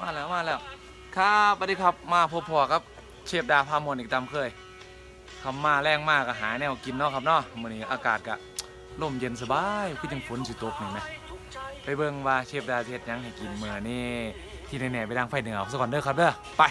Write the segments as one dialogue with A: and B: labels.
A: มาแล้วมาแล้วครับสวัสดีครับมาพบพอครับเชฟดาพามอนอีกตามเคยคำมาแรงมากก็หาแนวกินเนาะครับเนาะมื้อนี้อากาศก็ลมเย็นสบายคือจังฝนสิตกนี่แหมไปเบิ่งว่าเชฟดาเฮ็ดหยังให้กินมื้อนี้ที่แน่ๆไปดังไฟเหนือเอาซะก่อนเด้อครับเด้อไป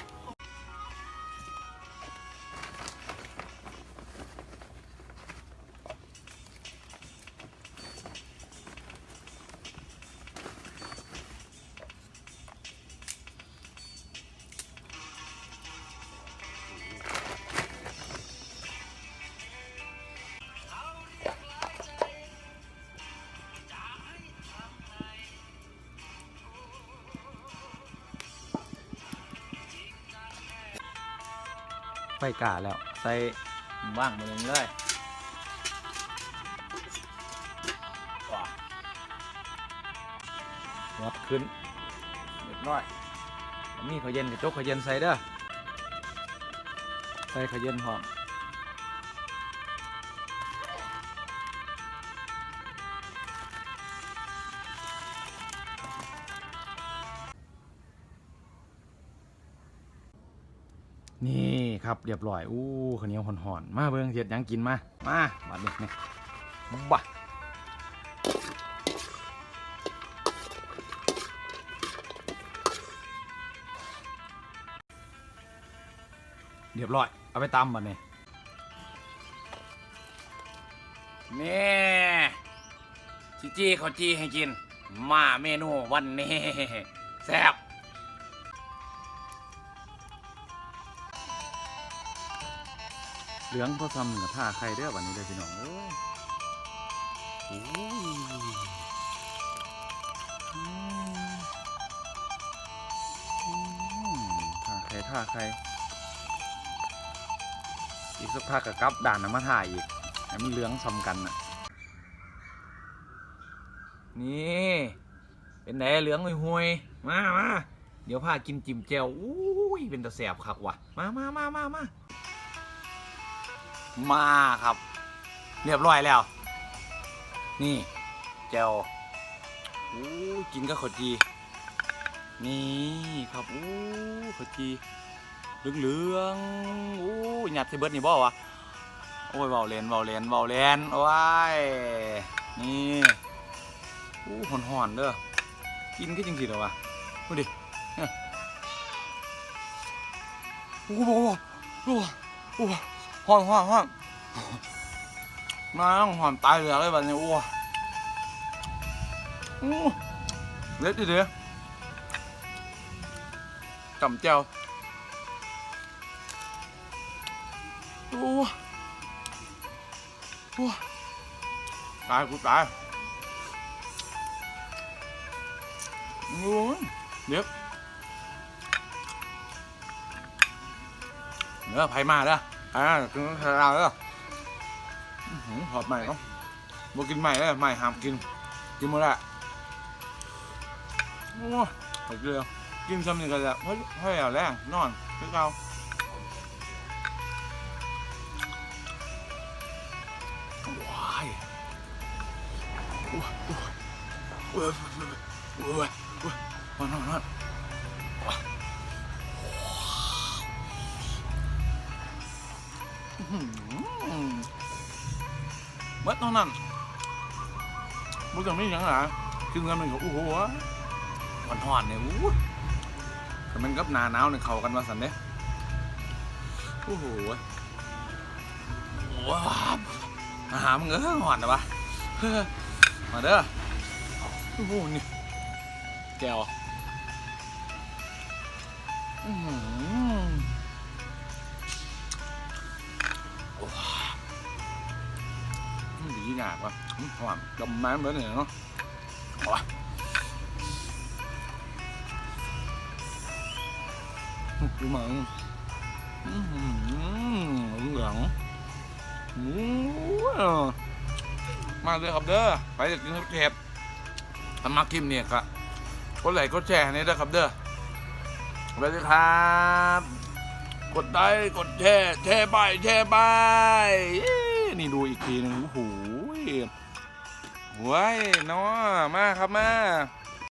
A: ไฟกาแล้ว ใส่ว่างมือเลยวัดขึ้นเรียบร้อยมีข้าวเย็นกับโจ๊กข้าวเย็นใส่เด้อใส่ข้าวเย็นหอมนี่ ครับเรียบร้อยอู้ข้าวเหนียวห่อนๆมาเบิ่งเฮ็ดหยังกินมามาบัดนี้นี่บ้าเรียบร้อย เอาไปตำบัดนี้นี่จีจี้เขาวจีให้กิน มาเมนูวันนี้แซ่บ เหลืองพอซ้ำกับผ้าใครเด้อวันนี้เลยพี่น้องเอ้ยโอ้ผ้าใครผ้าใครอีกสักพักกับกลับด่านน้ำมาถ่ายอีกให้มันเหลืองซ้ำกันน่ะ นี่ เป็นไหนเหลืองห่วยๆมามาเดี๋ยวพากินจิ้มแจ่วอุ้ยเป็นตะแสบคักว่ะ มามามามามา มาครับ เรียบร้อยแล้ว นี่แจวอู้กินก็ขาวจี นี่ครับอู้ขาวจีเหลืองๆอู้หยัดที่เบิร์ดนี่บ่วะโอ้ยเบาเลนเบาเลนเบาเลนโอ้ยนี่อู้หอนหอนเด้อกินก็จริงสิเหรอวะดูดิโอ้โหโอ้โหโอ้โห ห้อนห้อนห้อนน้องหอนตายเหลือเลยแบบนี้อ้วอู้เล็ดดิเด้อจำเจ้าโอ้โอ้ตายกูตายโอ้ยเดี๋ยวเนื้อไผ่มาแล้ว อ่ากินข้าวแล้วอื้อหือหอบใหม่เนาะบ่กินใหม่เลยใหม่ห้ามกิน กินหมดละโอ้ยหอดเกลือกินซ้ำนี่กันแหละเพราะเพราะอย่างแรงนอนคือเก่าว้ายโอ้ยโอ้ยโอ้ยโอ้ยโอ้ยโอ้ยนอนนอน เบิดเท่านั้นบุญจะไม่ยังหรอกินกันมันก็โอ้โหหวานหอนๆเนี่ยอู้แต่มันกับหนาหนาวเนี่ยเข้ากันมาสันเด้โอ้โหว้าวอาหารมันเออหอนนะวะเฮ้อมาเด้อโอ้โหนี่แก้วอื้อ อมันดีหนากว่ะอืมหวานดมน้ำเลยเนี่ยเนาะว้าดูมันอื้อหือเหลืองมาเลยครับเด้อ ไปจะกินเห็บทำมากิมเนี่ยครับกดไลค์กดแชร์ให้ด้วยครับเด้อไปเลยครับ กดไลค์กดแชร์แชร์ไปแชร์ไปนี่ดูอีกทีหนึงโอ้โห เว้ยเนาะมาครับมา